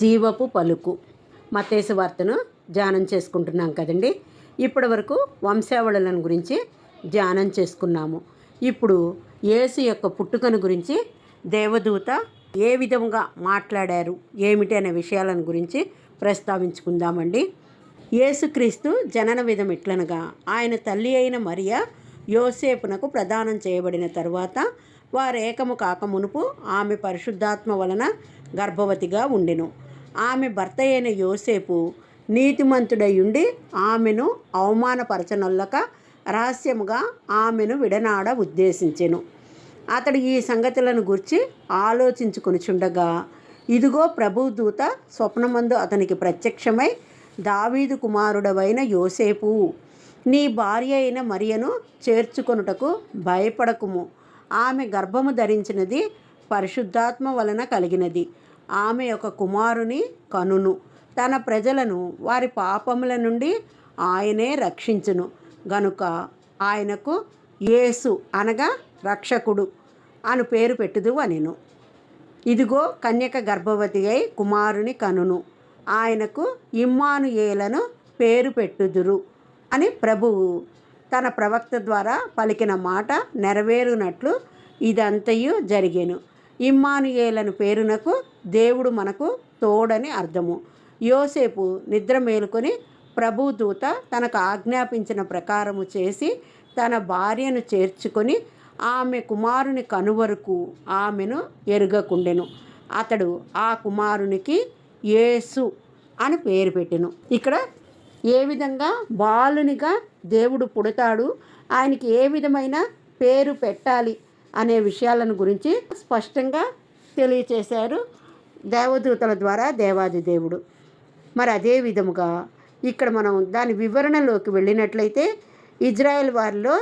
జీవపు పలుకు. మతేసు వార్తను ధ్యానం చేసుకుంటున్నాం కదండి. ఇప్పటి వరకు వంశావళులను గురించి ధ్యానం చేసుకున్నాము. ఇప్పుడు యేసు యొక్క పుట్టుకను గురించి దేవదూత ఏ విధంగా మాట్లాడారు? ఏమిటి అనే విషయాలను గురించి ప్రస్తావించుకుందామండి. యేసుక్రీస్తు జనన విధం ఇట్లనగా ఆయన తల్లి అయిన మరియ యోసేపునకు ప్రదానం చేయబడిన తరువాత వారేకము కాక మునుపు ఆమె పరిశుద్ధాత్మ వలన గర్భవతిగా ఉండెను. ఆమె భర్త అయిన యోసేపు నీతిమంతుడై ఉండి ఆమెను అవమానపరచనొల్లక రహస్యముగా ఆమెను విడనాడ ఉద్దేశించెను. అతడు ఈ సంగతులను గురించి ఆలోచించుకొనిచుండగా ఇదిగో ప్రభుదూత స్వప్నమందు అతనికి ప్రత్యక్షమై దావీదు కుమారుడవైన యోసేపు నీ భార్య అయిన మరియను చేర్చుకొనుటకు భయపడకుము. ఆమె గర్భము ధరించినది పరిశుద్ధాత్మ వలన కలిగినది. ఆమె ఒక కుమారుని కనును. తన ప్రజలను వారి పాపముల నుండి ఆయనే రక్షించును. గనుక ఆయనకు యేసు అనగా రక్షకుడు అను పేరు పెట్టుదు అనిను. ఇదిగో కన్యక గర్భవతి అయి కుమారుని కనును. ఆయనకు ఇమ్మానుయేలను పేరు పెట్టుదురు అని ప్రభువు తన ప్రవక్త ద్వారా పలికిన మాట నెరవేరునట్లు ఇదంతయు జరిగేను. ఇమ్మానుయేలను పేరునకు దేవుడు మనకు తోడని అర్థము. యోసేపు నిద్ర మేలుకొని ప్రభు దూత తనకు ఆజ్ఞాపించిన ప్రకారము చేసి తన భార్యను చేర్చుకొని ఆమె కుమారుని కనువరకు ఆమెను ఎరుగకుండెను. అతడు ఆ కుమారునికి యేసు అని పేరు పెట్టెను. ఇక్కడ ఏ విధంగా బాలునిగా దేవుడు పుడతాడు ఆయనకి ఏ విధమైన పేరు పెట్టాలి అనే విషయాలను గురించి స్పష్టంగా తెలియచేశారు దేవదూతల ద్వారా దేవాది దేవుడు. మరి అదే విధముగా ఇక్కడ మనం దాని వివరణలోకి వెళ్ళినట్లయితే ఇజ్రాయెల్ వారిలో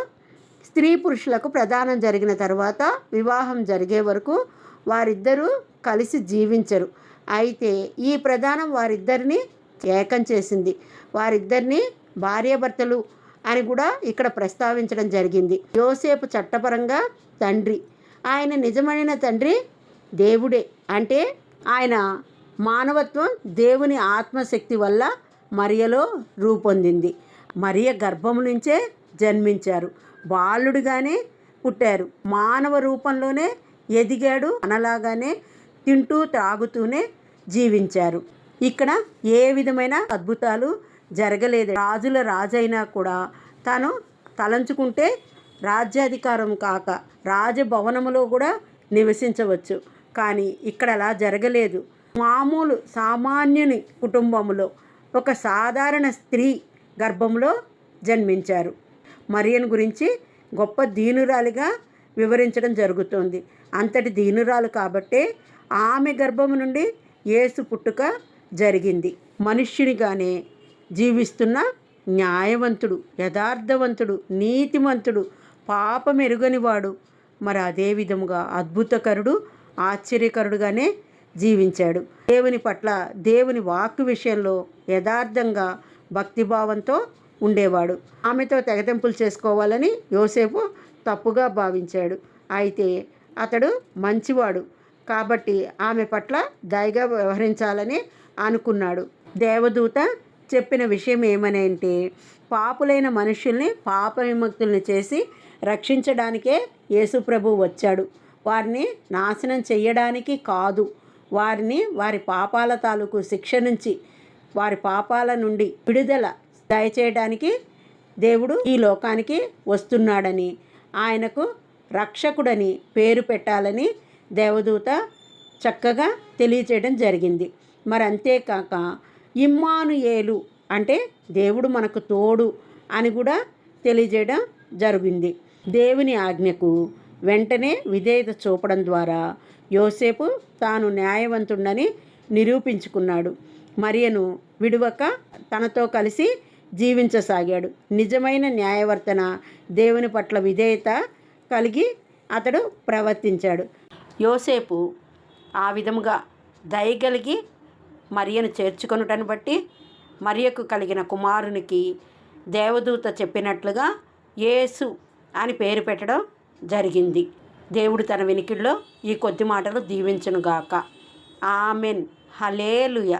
స్త్రీ పురుషులకు ప్రదానం జరిగిన తర్వాత వివాహం జరిగే వరకు వారిద్దరూ కలిసి జీవించరు. అయితే ఈ ప్రధానం వారిద్దరిని ఏకం చేసింది. వారిద్దరిని భార్యాభర్తలు అని కూడా ఇక్కడ ప్రస్తావించడం జరిగింది. యోసేపు చట్టపరంగా తండ్రి. ఆయన నిజమైన తండ్రి దేవుడే. అంటే ఆయన మానవత్వం దేవుని ఆత్మశక్తి వల్ల మరియలో రూపొందింది. మరియ గర్భం నుంచే జన్మించారు. బాలుడిగానే పుట్టారు. మానవ రూపంలోనే ఎదిగాడు. అనలాగానే తింటూ త్రాగుతూనే జీవించారు. ఇక్కడ ఏ విధమైన అద్భుతాలు జరగలేదు. రాజుల రాజైనా కూడా తాను తలంచుకుంటే రాజ్యాధికారం కాక రాజభవనములో కూడా నివసించవచ్చు. కానీ ఇక్కడ అలా జరగలేదు. మామూలు సామాన్యుని కుటుంబములో ఒక సాధారణ స్త్రీ గర్భంలో జన్మించారు. మరియను గురించి గొప్ప దీనురాలిగా వివరించడం జరుగుతుంది. అంతటి దీనురాలు కాబట్టే ఆమె గర్భం నుండి యేసు పుట్టుక జరిగింది. మనుష్యునిగానే జీవిస్తున్న న్యాయవంతుడు యథార్థవంతుడు నీతిమంతుడు పాపమెరుగనివాడు మరి అదే విధముగా అద్భుతకరుడు ఆశ్చర్యకరుడుగానే జీవించాడు. దేవుని పట్ల దేవుని వాక్కు విషయంలో యథార్థంగా భక్తిభావంతో ఉండేవాడు. ఆమెతో తెగతెంపులు చేసుకోవాలని యోసేపు తప్పుగా భావించాడు. అయితే అతడు మంచివాడు. కాబట్టి ఆమె పట్ల దయగా వ్యవహరించాలని అనుకున్నాడు. దేవదూత చెప్పిన విషయం ఏమనంటే అంటే పాపులైన మనుషుల్ని పాప విముక్తుల్ని చేసి రక్షించడానికే యేసుప్రభు వచ్చాడు. వారిని నాశనం చేయడానికి కాదు. వారిని వారి పాపాల తాలూకు శిక్ష నుంచి వారి పాపాల నుండి విడుదల దయచేయడానికి దేవుడు ఈ లోకానికి వస్తున్నాడని ఆయనకు రక్షకుడని పేరు పెట్టాలని దేవదూత చక్కగా తెలియచేయడం జరిగింది. మరి అంతేకాక ఇమ్మానుయేలు అంటే దేవుడు మనకు తోడు అని కూడా తెలియజేయడం జరిగింది. దేవుని ఆజ్ఞకు వెంటనే విధేయత చూపడం ద్వారా యోసేపు తాను న్యాయవంతుడని నిరూపించుకున్నాడు. మరియను విడువక తనతో కలిసి జీవించసాగాడు. నిజమైన న్యాయవర్తన దేవుని పట్ల విధేయత కలిగి అతడు ప్రవర్తించాడు. యోసేపు ఆ విధముగా దయగలిగి మరియను చేర్చుకొనుటను బట్టి మరియకు కలిగిన కుమారునికి దేవదూత చెప్పినట్లుగా యేసు అని పేరు పెట్టడం జరిగింది. దేవుడు తన వినికిడిలో ఈ కొద్ది మాటలు దీవించునుగాక. ఆమెన్. హలేలుయ